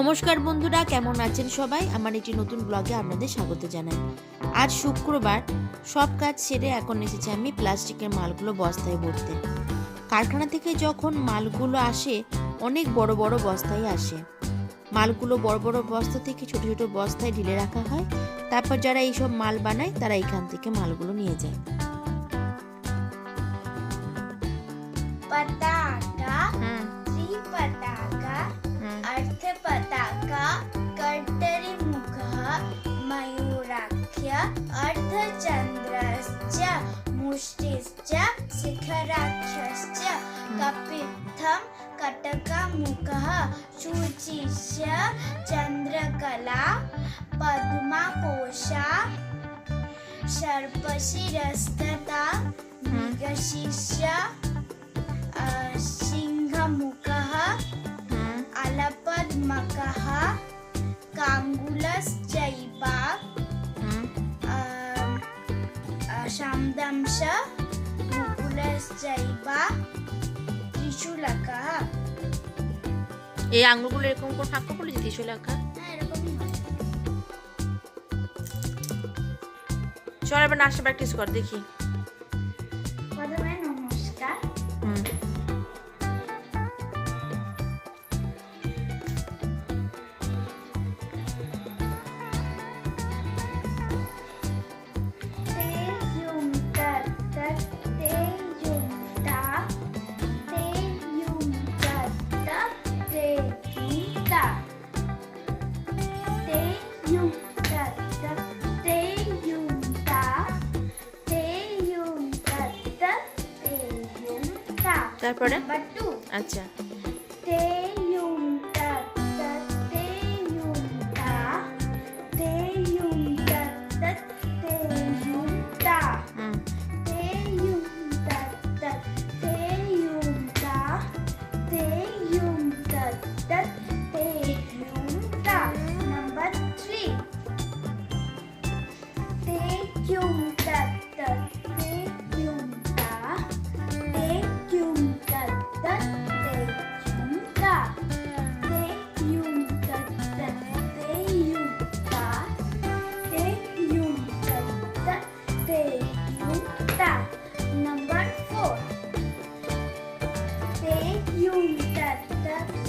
নমস্কার বন্ধুরা, কেমন আছেন সবাই? আমার একটি নতুন ব্লগে আপনাদের স্বাগত জানাই। আজ শুক্রবার, সব কাজ সেরে এখন এসেছি আমি প্লাস্টিকের মালগুলো বস্তায় ভরতে। কারখানা থেকে যখন মালগুলো আসে, অনেক বড় বড় বস্তায় আসে। মালগুলো বড় বড় বস্তা থেকে ছোট ছোট বস্তায় ঢিলে রাখা হয়। তারপর যারা এইসব মাল বানায়, তারা এখান থেকে মালগুলো নিয়ে যায়। পাতা मुखः शुचिष्य पद्मा पद्माकोशा सर्पशिरस्तता मृगशिष्य सिंहमुखः अलपद्मकः काङ्गुलश्चैवा शाम्दंश मुकुलश्चैव त्रिशूलकः। এই আঙুলগুলো এরকম করে ফাঁকা করলে যে এরকমই হয়। চল এবার নাচটা প্র্যাকটিস কর দেখি। তারপরে. আচ্ছা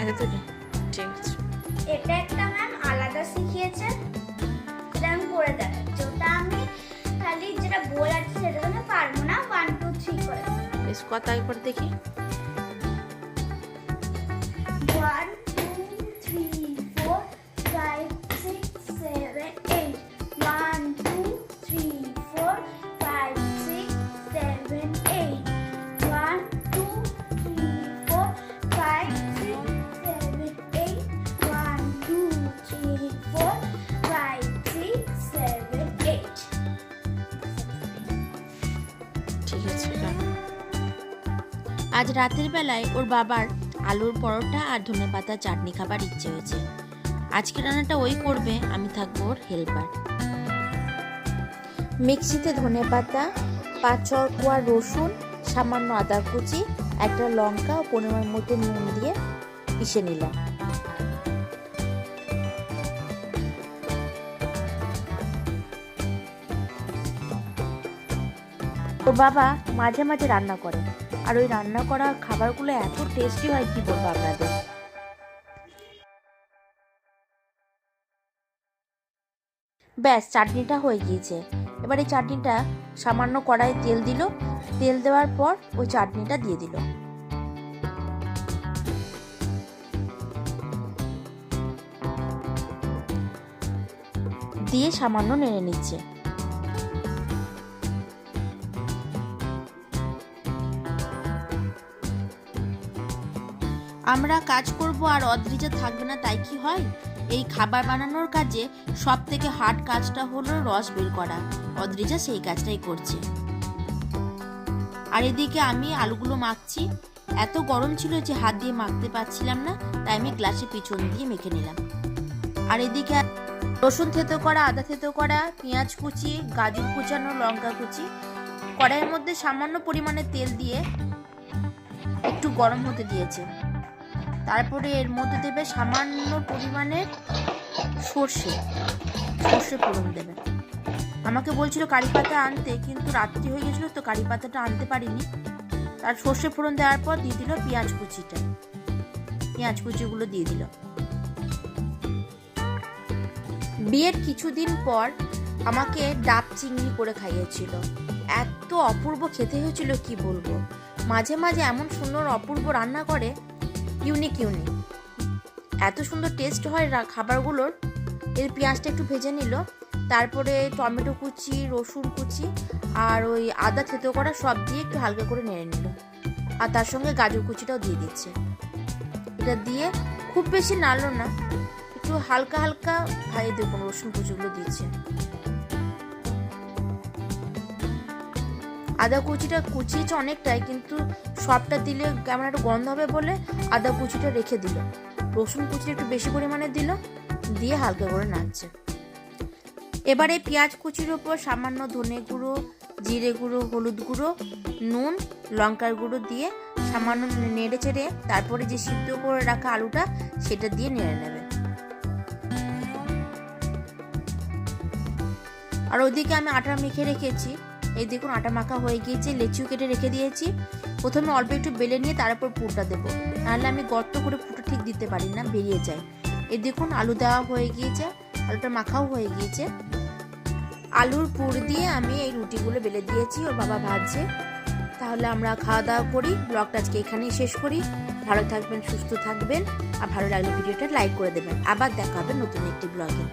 এতটুকু। এটা তো ঠিক আছে। এটা একটা ম্যাম আলাদা শিখিয়েছে। যেটা আমি করে দেখাচ্ছি। ওটা আমি খালি যেটা বল আছে সেটা আমি পারব না। ওয়ান টু থ্রি করে বেশ কথা একবার দেখি। ওয়ান আজ রাতের বেলায় ওর বাবার আলুর পরোটা আর ধনে পাতা চাটনি খাবার ইচ্ছে হয়েছে। আজকে রান্নাটা ওই করবে, আমি থাকব ওর হেল্পার মিক্সিতে ধনে পাতা পাঁচ কোয়া রসুন, সামান্য আদা কুচি, একটা লঙ্কা ও পরিমাণ মতো নুন দিয়ে পিষে নিলাম। ওর বাবা মাঝে মাঝে রান্না করে। আর ওই রান্না করা খাবারগুলো এত টেস্টি হয়, কি বলব আপনাদের? ব্যাস, চাটনিটা হয়ে গিয়েছে। এবার এই চাটনিটা সামান্য কড়াই তেল দিল। তেল দেওয়ার পর ওই চাটনিটা দিয়ে দিল। দিয়ে সামান্য নেড়ে নিচ্ছে। আমরা কাজ করব আর অদ্রিজা থাকবে না, তাই কি হয়? এই খাবার বানানোর কাজে সব থেকে হার্ড কাজটা হলো রস বের করা। অদ্রিজা সেই কাজটাই করছে। আর এদিকে আমি আলুগুলো মাখছি। এত গরম ছিল যে হাত দিয়ে মাখতে পারছিলাম না, তাই আমি গ্লাসে পিছন দিয়ে মেখে নিলাম। আর এদিকে রসুন থেতো করা, আদা থেতো করা, পেঁয়াজ কুচি, গাজর কুচানো, লঙ্কা কুচি, কড়াইয়ের মধ্যে সামান্য পরিমাণে তেল দিয়ে একটু গরম হতে দিয়েছে। তারপরে এর মধ্যে দেবে সামান্য পরিমাণে সর্ষে সর্ষে ফোড়ন দেবে। আমাকে বলছিল কারি পাতা আনতে, কিন্তু রাত্রি হয়ে গেছিল তো কারি পাতাটা আনতে পারিনি। তার সর্ষে ফোড়ন দেওয়ার পর দিয়ে দিল পেঁয়াজ কুচিটা। পেঁয়াজ কুচিগুলো দিয়ে দিল। বিয়ের কিছুদিন পর আমাকে ডাব চিংড়ি করে খাইয়েছিল। এত অপূর্ব খেতে হয়েছিল, কি বলব? মাঝে মাঝে এমন সুন্দর অপূর্ব রান্না করে ইউনিক ইউনিক। এত সুন্দর টেস্ট হয় খাবারগুলোর। এর পেঁয়াজটা একটু ভেজে নিল। তারপরে টমেটো কুচি, রসুন কুচি আর ওই আদা থেতো করা সব দিয়ে একটু হালকা করে নেড়ে নিল। আর তার সঙ্গে গাজর কুচিটাও দিয়ে দিচ্ছে। এটা দিয়ে খুব বেশি নাড়লো না। একটু হালকা হালকা ভাই দেখুন রসুন কুচিগুলো দিচ্ছে। আদা কুচিটা কুচিয়েছে অনেকটাই, কিন্তু সবটা দিলে কেমন একটা গন্ধ হবে বলে আদা কুচিটা রেখে দিল। রসুন কুচিটা একটু বেশি পরিমাণে দিল, দিয়ে হালকা করে নাড়ছে। এবারে পেঁয়াজ কুচির ওপর সামান্য ধনে গুঁড়ো, জিরে গুঁড়ো, হলুদ গুঁড়ো, নুন, লঙ্কার গুঁড়ো দিয়ে সামান্য নেড়ে চেড়ে তারপরে যে সিদ্ধ করে রাখা আলুটা সেটা দিয়ে নেড়ে নেবে। আর ওইদিকে আমি আটা মেখে রেখেছি। এই দেখুন আটা মাখা হয়ে গিয়েছে, লেচু কেটে রেখে দিয়েছি। প্রথমে অল্প একটু বেলে নিয়ে তারপর পুরটা দেবো। নাহলে আমি গর্ত করে পুরো ঠিক দিতে পারি না, বেরিয়ে যায়। এই দেখুন আলু দেওয়া হয়ে গিয়েছে, আলুটা মাখাও হয়ে গিয়েছে। আলুর পুর দিয়ে আমি এই রুটিগুলো বেলে দিয়েছি, ওর বাবা ভাজছে। তাহলে আমরা খাওয়া দাওয়া করি, ব্লগটা আজকে এখানেই শেষ করি। ভালো থাকবেন, সুস্থ থাকবেন, আর ভালো লাগলে ভিডিওটা লাইক করে দেবেন। আবার দেখা হবে নতুন একটি ব্লগে।